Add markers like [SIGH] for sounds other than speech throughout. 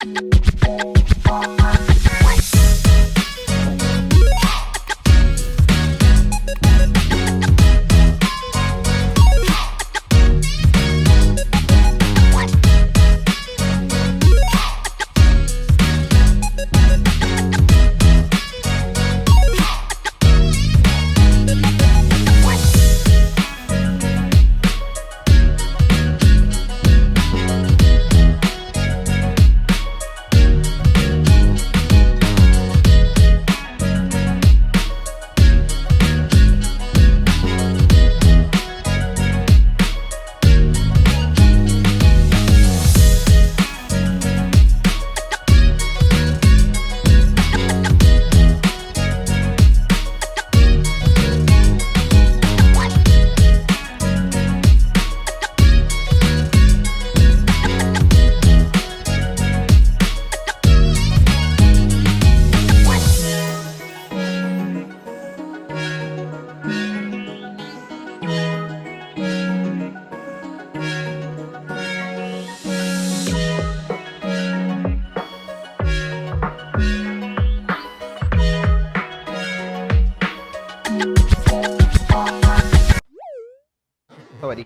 for [LAUGHS] my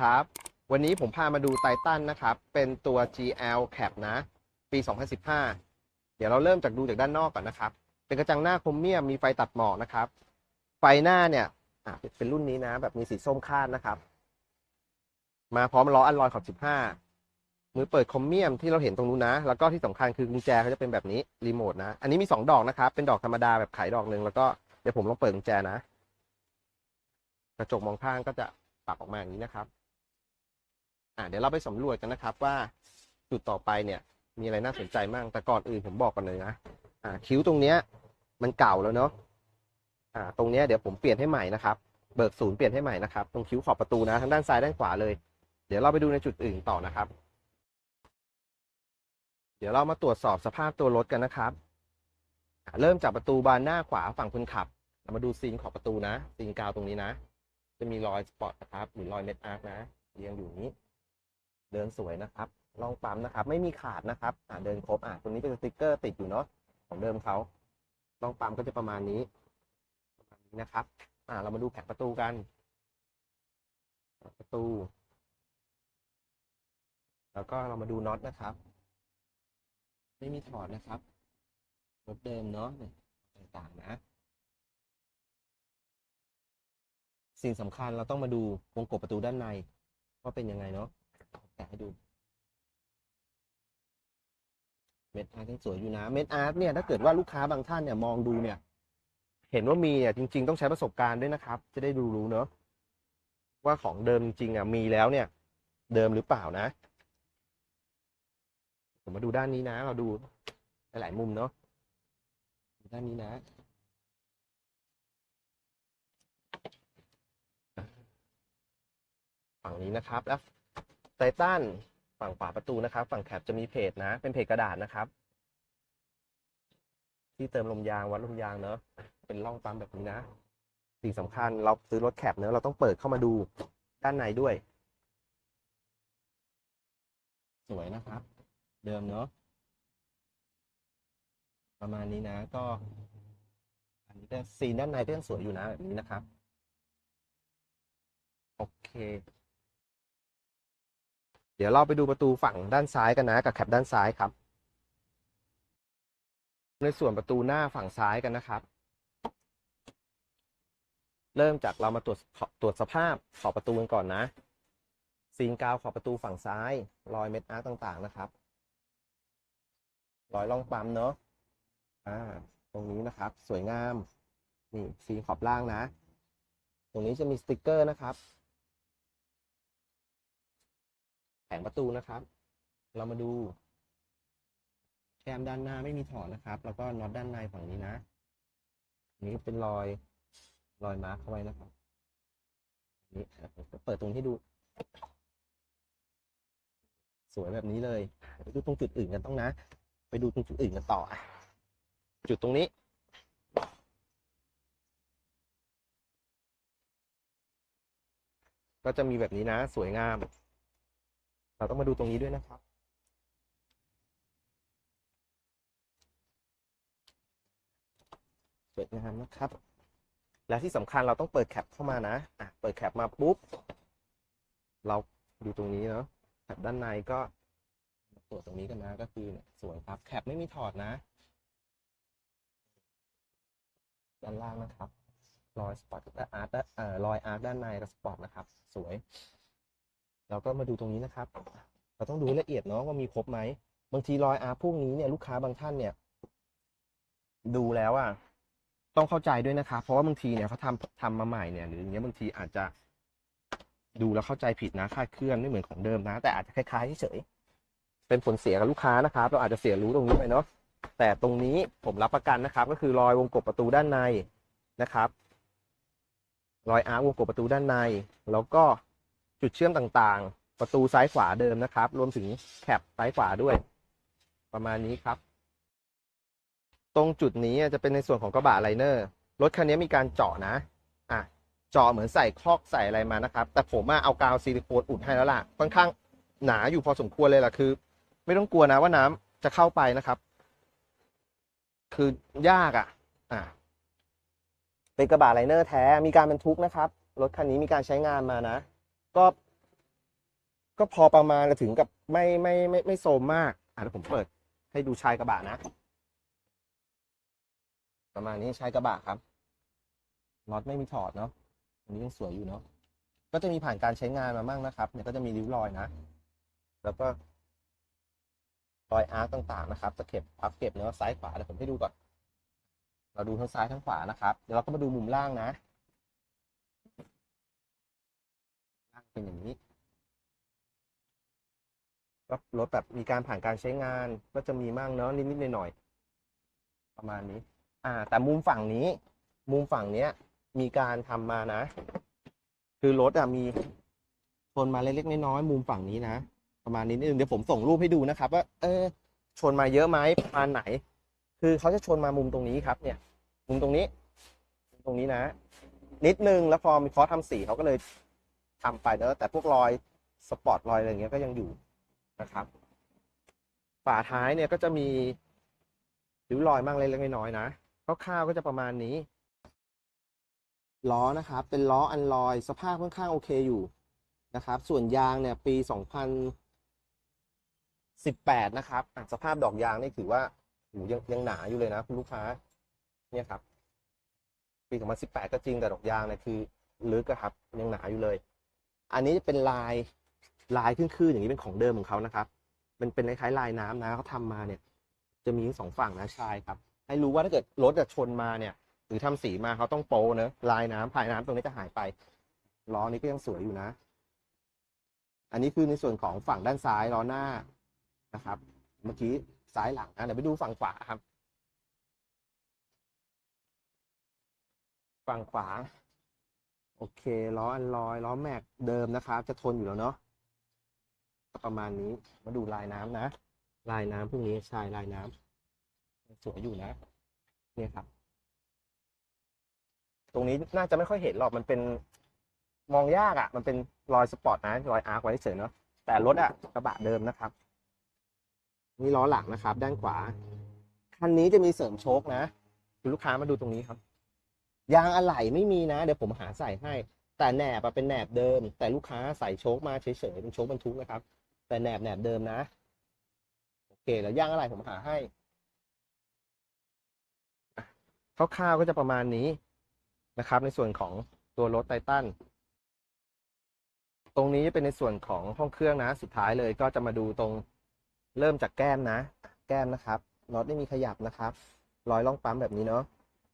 ครับ วันนี้ผมพามาดูไททันนะครับ เป็นตัว GL Cap นะ ปี 2015 เดี๋ยวเราเริ่มจากดูจากด้านนอกก่อนนะครับ เป็นกระจังหน้าโครเมียมมีไฟตัดหมอกนะครับ ไฟหน้าเนี่ยเป็นรุ่นนี้นะ แบบมีสีส้มคาดนะครับ มาพร้อมล้ออัลลอยขอบ 15 มือเปิดโครเมียมที่เราเห็นตรงนู้นนะ แล้วก็ที่สำคัญคือกุญแจเขาจะเป็นแบบนี้รีโมทนะ อันนี้มี 2 ดอกนะครับ เป็นดอกธรรมดาแบบไขดอกหนึ่งแล้วก็เดี๋ยวผมลองเปิดกุญแจนะ กระจกมองข้างก็จะปรับออกมาอย่างนี้นะครับ อ่าเดี๋ยวเราไปสำรวจกันนะครับว่าจุดต่อไปเนี่ยมีอะไรน่าสนใจมั่งแต่ก่อนอื่นผมบอกก่อนเลยนะอ่าคิ้วตรงเนี้ยมันเก่าแล้วเนาะอ่าตรงเนี้ยเดี๋ยวผมเปลี่ยนให้ใหม่นะครับเบิกศูนย์เปลี่ยนให้ใหม่นะครับตรงคิ้วขอบประตูนะทั้งด้านซ้ายด้านขวาเลย เดี๋ยวเราไปดูในจุดอื่นต่อนะครับ เดี๋ยวเรามาตรวจสอบสภาพตัวรถกันนะครับเริ่มจากประตูบานหน้าขวาฝั่งคนขับเรามาดูซีนขอบประตูนะซีนกาวตรงนี้นะ จะมีรอยสปอตนะครับหรือรอยเม็ดอาร์คนะเรียงอยู่นี้ เดินสวยนะครับลองปั๊มนะครับ ไม่มีขาดนะครับ อ่าเดินครบอะตรงนี้เป็นสติกเกอร์ติดอยู่เนาะของเดิมเขาลองปั๊มก็จะประมาณนี้ประมาณนี้นะครับ อ่า เรามาดูแผงประตูกัน ประตู แล้วก็เรามาดูน็อตนะครับ ไม่มีถอดนะครับรถเดิมเนาะต่างๆนะสิ่งสำคัญเราต้องมาดูวงกบประตูด้านในว่าเป็นยังไงเนาะ แกะให้ดู เม็ดอาร์ตยังสวยอยู่นะ เม็ดอาร์ตเนี่ยถ้าเกิดว่าลูกค้าบางท่านเนี่ยมองดูเนี่ย เห็นว่ามีเนี่ยจริง ๆ ต้องใช้ประสบการณ์ด้วยนะครับ จะได้ดูรู้เนาะว่าของเดิมจริงๆอะมีแล้วเนี่ย เดิมหรือเปล่านะ ผมมาดูด้านนี้นะ เราดูหลายมุมเนาะด้านนี้นะฝั่งนี้นะครับแล้ว ไททันฝั่งขวาประตูนะครับ ฝั่งแคปจะมีเพจนะ เป็นเพจกระดาษนะครับ ที่เติมลมยางวัดลมยางเนอะเป็นร่องปั๊มแบบนี้นะสิ่งสำคัญเราซื้อรถแคปเนอะเราต้องเปิดเข้ามาดูด้านในด้วย สวยนะครับ เดิมเนอะประมาณนี้นะ ก็ อันนี้ก็ซีนด้านในก็ยังสวยอยู่นะแบบนี้นะครับ โอเค เดี๋ยวเราไปดูประตูฝั่งด้านซ้ายกันนะกับแคปด้านซ้ายครับ ในส่วนประตูหน้าฝั่งซ้ายกันนะครับ เริ่มจากเรามาตรวจตรวจสภาพขอบประตูกันก่อนนะซีนกาวขอบประตูฝั่งซ้าย รอยเม็ดอาร์ตต่างๆนะครับ รอยร่องปั๊มเนอะอ่าตรงนี้นะครับ สวยงามนี่ซีนขอบล่างนะ ตรงนี้จะมีสติกเกอร์นะครับ แผงประตูนะครับ เรามาดูแกมด้านหน้าไม่มีถอดนะครับ แล้วก็น็อตด้านในฝั่งนี้นะ นี้เป็นรอยรอยมาร์คเข้าไว้นะครับนี่เปิดตรงที่ดู สวยแบบนี้เลยไปดูตรงจุดอื่นกันต้องนะ ไปดูตรงจุดอื่นกันต่อจุดตรงนี้ก็จะมีแบบนี้นะ สวยงาม เราต้องมาดูตรงนี้ด้วยนะครับ สวยงามนะครับ และที่สำคัญเราต้องเปิดแคปเข้ามานะอะเปิดแคปมาปุ๊บ เราดูตรงนี้เนาะแคปด้านในก็ตรวจตรงนี้กันนะ ก็คือเนี่ยสวยครับ แคปไม่มีถอดนะ ด้านล่างนะครับ รอยสปอตอาร์ตรอยอาร์ตด้านในสปอตนะครับ สวย เราก็มาดูตรงนี้นะครับ เราต้องดูละเอียดเนาะว่ามีครบไหม บางทีรอยอาร์พวกนี้เนี่ยลูกค้าบางท่านเนี่ย ดูแล้วอะต้องเข้าใจด้วยนะครับ เพราะว่าบางทีเนี่ยเขาทำทำมาใหม่เนี่ยหรืออย่างเงี้ยบางทีอาจจะดูแล้วเข้าใจผิดนะคาดเคลื่อนไม่เหมือนของเดิมนะ แต่อาจจะคล้ายๆเฉยเป็นผลเสียกับลูกค้านะครับ เราอาจจะเสียรู้ตรงนี้ไปเนาะแต่ตรงนี้ผมรับประกันนะครับ ก็คือรอยวงกบประตูด้านในนะครับ รอยอาร์วงกบประตูด้านใน แล้วก็ จุดเชื่อมต่างๆ ประตูซ้ายขวาเดิมนะครับ รวมถึงแคปซ้ายขวาด้วย ประมาณนี้ครับ ตรงจุดนี้จะเป็นในส่วนของกระบะไลเนอร์รถคันนี้มีการเจาะนะ อะเจาะเหมือนใส่คอกใส่อะไรมานะครับ แต่ผมอะเอากาวซิลิโคนอุดให้แล้วล่ะค่อนข้างหนาอยู่พอสมควรเลยล่ะคือ ไม่ต้องกลัวนะว่าน้ำจะเข้าไปนะครับ คือยากอะ อะเป็นกระบะไลเนอร์แท้มีการบรรทุกนะครับรถคันนี้มีการใช้งานมานะ ก็ ก็พอประมาณถึงกับไม่ไม่ไม่ไม่โซมมากอะเดี๋ยวผมเปิด ให้ดูชายกระบะนะ ประมาณนี้ชายกระบะครับน็อตไม่มีถอดเนาะอันนี้ยังสวยอยู่เนาะก็จะมีผ่านการใช้งานมาบ้างนะครับเนี่ยก็จะมีริ้วรอยนะ แล้วก็รอยอาร์ตต่างๆนะครับตะเข็บพับเก็บเนาะซ้ายขวาเดี๋ยวผมให้ดูก่อน เราดูทั้งซ้ายทั้งขวานะครับ เดี๋ยวเราก็มาดูมุมล่างนะ ล่าง เป็นอย่างนี้ก็รถแบบมีการผ่านการใช้งานก็จะมีมั่งเนาะนิดๆหน่อยๆประมาณนี้ อ่า แต่มุมฝั่งนี้ มุมฝั่งเนี้ย มีการทำมานะ คือรถอะมีชนมาเล็กๆน้อยๆมุมฝั่งนี้นะประมาณนี้นิดนึงเดี๋ยวผมส่งรูปให้ดูนะครับ ว่า เออ ชนมาเยอะไหมประมาณไหน คือเขาจะชนมามุมตรงนี้ครับ เนี่ย มุมตรงนี้ ตรงนี้นะ นิดนึงแล้วพอมีคอร์สทำสีเขาก็เลย ทำไปเนอะแต่พวกรอยสปอร์ตรอยอะไรเงี้ยก็ยังอยู่นะครับ ฝาท้ายเนี่ยก็จะมีริ้วรอยบ้างเล็กๆน้อยๆนะคร่าวๆก็จะประมาณนี้ ล้อนะครับ เป็นล้ออันลอยสภาพค่อนข้างโอเคอยู่นะครับ ส่วนยางเนี่ย ปี 2018 นะครับสภาพดอกยางนี่ถือว่าโหยังยังหนาอยู่เลยนะคุณลูกค้า เนี่ยครับ ปี 2018 ก็จริงแต่ดอกยางเนี่ยคือลึกอะครับยังหนาอยู่เลย อันนี้เป็นลายลายขึ้นๆอย่างนี้เป็นของเดิมของเขานะครับเป็นเป็นคล้ายๆลายน้ำนะเขาทำมาเนี่ย จะมีทั้งสองฝั่งนะชายครับ ให้รู้ว่าถ้าเกิดรถจะชนมาเนี่ย หรือทำสีมาเขาต้องโปรเนอะลายน้ำภายน้ำตรงนี้จะหายไปล้อนี้ก็ยังสวยอยู่นะ อันนี้คือในส่วนของฝั่งด้านซ้ายล้อหน้านะครับ เมื่อกี้ซ้ายหลังนะเดี๋ยวไปดูฝั่งขวาครับ ฝั่งขวา โอเคล้ออันลอยล้อแม็กเดิมนะครับ จะทนอยู่แล้วเนาะประมาณนี้มาดูลายน้ำนะ ลายน้ำพวกนี้ชายลายน้ำสวยอยู่นะ เนี่ยครับ ตรงนี้น่าจะไม่ค่อยเห็นหรอกมันเป็นมองยากอะ่ะ มันเป็นรอยสปอร์ตนะรอยอาร์คไว้เฉยเนาะแต่รถอะ่ะกระบะเดิมนะครับ นี่ล้อหลังนะครับ ด้านขวาคันนี้จะมีเสริมโชคนะคุณลูกค้ามาดูตรงนี้ครับ ยางอะไหล่ไม่มีนะ เดี๋ยวผมหาใส่ให้ แต่แหนบอะเป็นแหนบเดิม แต่ลูกค้าใส่โชคมาเฉยๆเป็นโชคบรรทุกนะครับ แต่แหนบแหนบเดิมนะ โอเคแล้วยางอะไหล่ผมหาให้คร่าวๆก็จะประมาณนี้นะครับ ในส่วนของตัวรถไททันตรงนี้จะเป็นในส่วนของห้องเครื่องนะ สุดท้ายเลยก็จะมาดูตรงเริ่มจากแก้มนะ แก้มนะครับน็อตไม่มีขยับนะครับ รอยล่องปั๊มแบบนี้เนาะ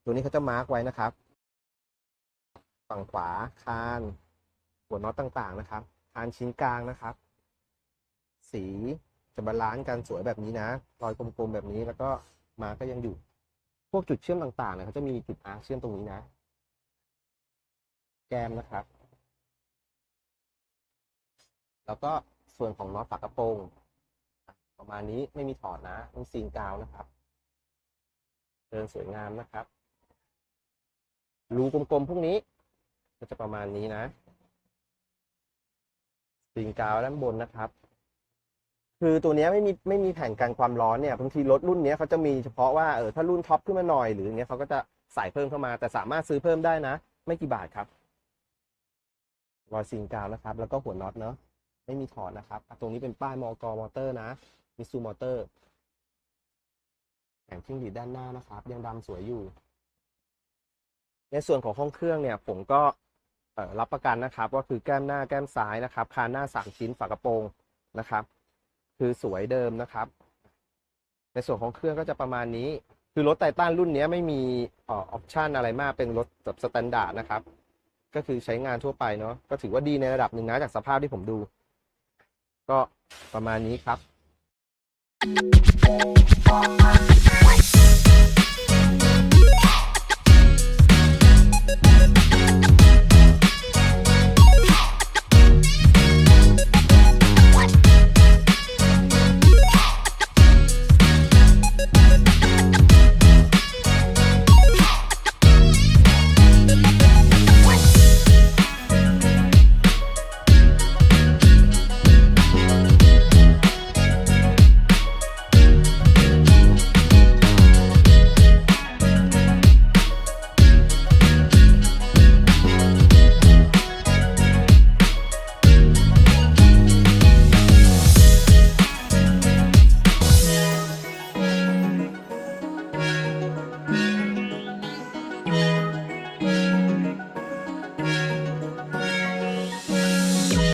ตัวนี้เขาจะมาร์กไว้นะครับ ฝั่งขวาคานหัวน็อตต่างๆนะครับคานชิ้นกลางนะครับ สีจะบาลานซ์กันสวยแบบนี้นะรอยกลมๆแบบนี้แล้วก็มาร์ก็ยังอยู่ พวกจุดเชื่อมต่างๆเนี่ยเขาจะมีจุดอาร์เชื่อมตรงนี้นะ แกมนะครับ แล้วก็ส่วนของน็อตฝากระโปรงประมาณนี้ไม่มีถอดนะต้องซีนกาวนะครับ เดินสวยงามนะครับ รูกลมๆพวกนี้ ก็จะประมาณนี้นะซีนกาวด้านบนนะครับ คือตัวนี้ไม่มีไม่มีแผ่นกันความร้อนเนี่ยบางทีรถรุ่นนี้เขาจะมีเฉพาะว่าเออถ้ารุ่นท็อปขึ้นมาหน่อยหรืออย่างเงี้ยเขาก็จะใส่เพิ่มเข้ามา แต่สามารถซื้อเพิ่มได้นะ ไม่กี่บาทครับรอยซีนกาวนะครับ แล้วก็หัวน็อตเนาะไม่มีถอดนะครับ ตรงนี้เป็นป้ายมอกมอเตอร์นะมิซูมอเตอร์แผงทิ้งหลีดด้านหน้านะครับ ยังดำสวยอยู่ ในส่วนของห้องเครื่องเนี่ย ผมก็ รับประกันนะครับว่าคือแก้มหน้าแก้มซ้ายนะครับ คานหน้าสามชิ้นฝากระโปรงนะครับ คือสวยเดิมนะครับ ในส่วนของเครื่องก็จะประมาณนี้ คือรถไททันรุ่นนี้ไม่มีออปชันอะไรมากเป็นรถแบบสแตนดาร์ดนะครับ ก็คือใช้งานทั่วไปเนาะก็ถือว่าดีในระดับหนึ่งนะจากสภาพที่ผมดู ก็ประมาณนี้ครับ